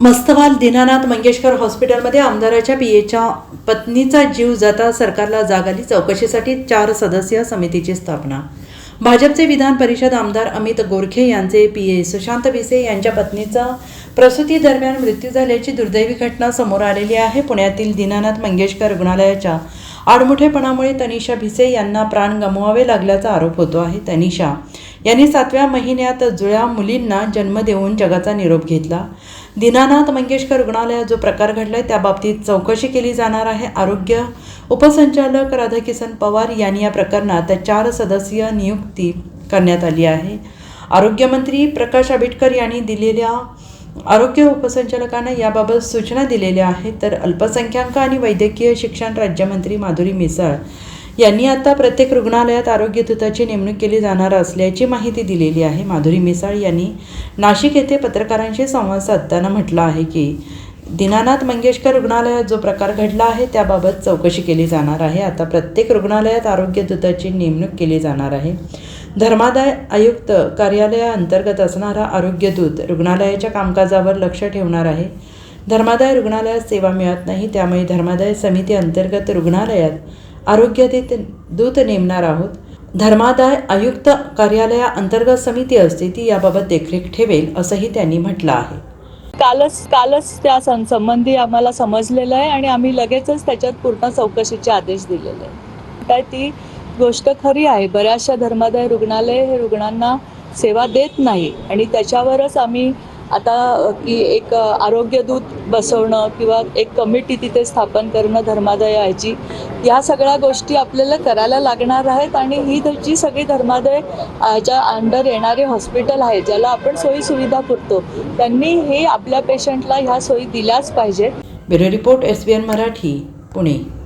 मस्तवाल दीनानाथ मंगेशकर हॉस्पिटलमध्ये आमदाराच्या पीएच्या पत्नीचा जीव जाता सरकारला जाग आली. चौकशीसाठी चार सदस्य समितीची स्थापना. भाजपचे विधान परिषद आमदार अमित गोरखे यांचे पीए सुशांत भिसे यांच्या पत्नीचा प्रसूती दरम्यान मृत्यू झाल्याची दुर्दैवी घटना समोर आलेली आहे. पुण्यातील दीनानाथ मंगेशकर रुग्णालयाच्या आडमुठेपणामुळे तनिषा भिसे यांना प्राण गमवावे लागल्याचा आरोप होतो आहे. तनिषा यांनी सातव्या महिन्यात जुळ्या मुलींना जन्म देऊन जगाचा निरोप घेतला. दीनानाथ मंगेशकर रुग्णालयात जो प्रकार घडलाय त्याबाबतीत चौकशी केली जाणार आहे. आरोग्य उपसंचालक राधाकिसन पवार यांनी या प्रकरणात चार सदस्यीय नियुक्ती करण्यात आली आहे. आरोग्यमंत्री प्रकाश आंबेडकर यांनी दिलेल्या आरोग्य उपसंचालकांना याबाबत सूचना दिलेल्या आहेत. तर अल्पसंख्याक आणि वैद्यकीय शिक्षण राज्यमंत्री माधुरी मिसाळ यांनी आता प्रत्येक रुग्णालयात आरोग्य दूताची नेमणूक केली जाणार असल्याची माहिती दिलेली आहे. माधुरी मिसाळ यांनी नाशिक येथे पत्रकारांशी संवाद साधताना म्हटलं आहे की दीनानाथ मंगेशकर रुग्णालयात जो प्रकार घडला आहे त्याबाबत चौकशी केली जाणार आहे. आता प्रत्येक रुग्णालयात आरोग्य दूताची नेमणूक केली जाणार आहे. धर्मादाय आयुक्त कार्यालयाअंतर्गत असणारा आरोग्य दूत रुग्णालयाच्या कामकाजावर लक्ष ठेवणार आहे. धर्मादाय रुग्णालयात सेवा मिळत नाही त्यामुळे धर्मादाय समिती अंतर्गत रुग्णालयात आरोग्य दूत दूत नेमणार आहोत. धर्मादाय आयुक्त कार्यालया अंतर्गत समिती असते ती याबाबत देखरेख ठेवेल असंही त्यांनी म्हटलं आहे. कालच कालच त्या संबंधी आम्हाला समजलेलं आहे आणि आम्ही लगेचच त्याच्यात पूर्ण चौकशीचे आदेश दिलेले आहे काय ती गोष्ट खरी आहे. बऱ्याचशा धर्मादाय रुग्णालय हे रुग्णांना सेवा देत नाही आणि त्याच्यावरच आम्ही आता की एक आरोग्यदूत आरोग्य दूत बसवणं किंवा एक कमिटी तिथे स्थापन करणं धर्मादय धर्मादायाची ह्या सगळ्या गोष्टी आपल्याला करायला लागणार आहेत आणि ही जी सगळी धर्मादय ज्या अंडर येणारे हॉस्पिटल आहे ज्याला आपण सोयी सुविधा पुरतो त्यांनी हे आपल्या पेशंटला ह्या सोयी दिल्याच पाहिजेत. Bureau report S B N Marathi Pune.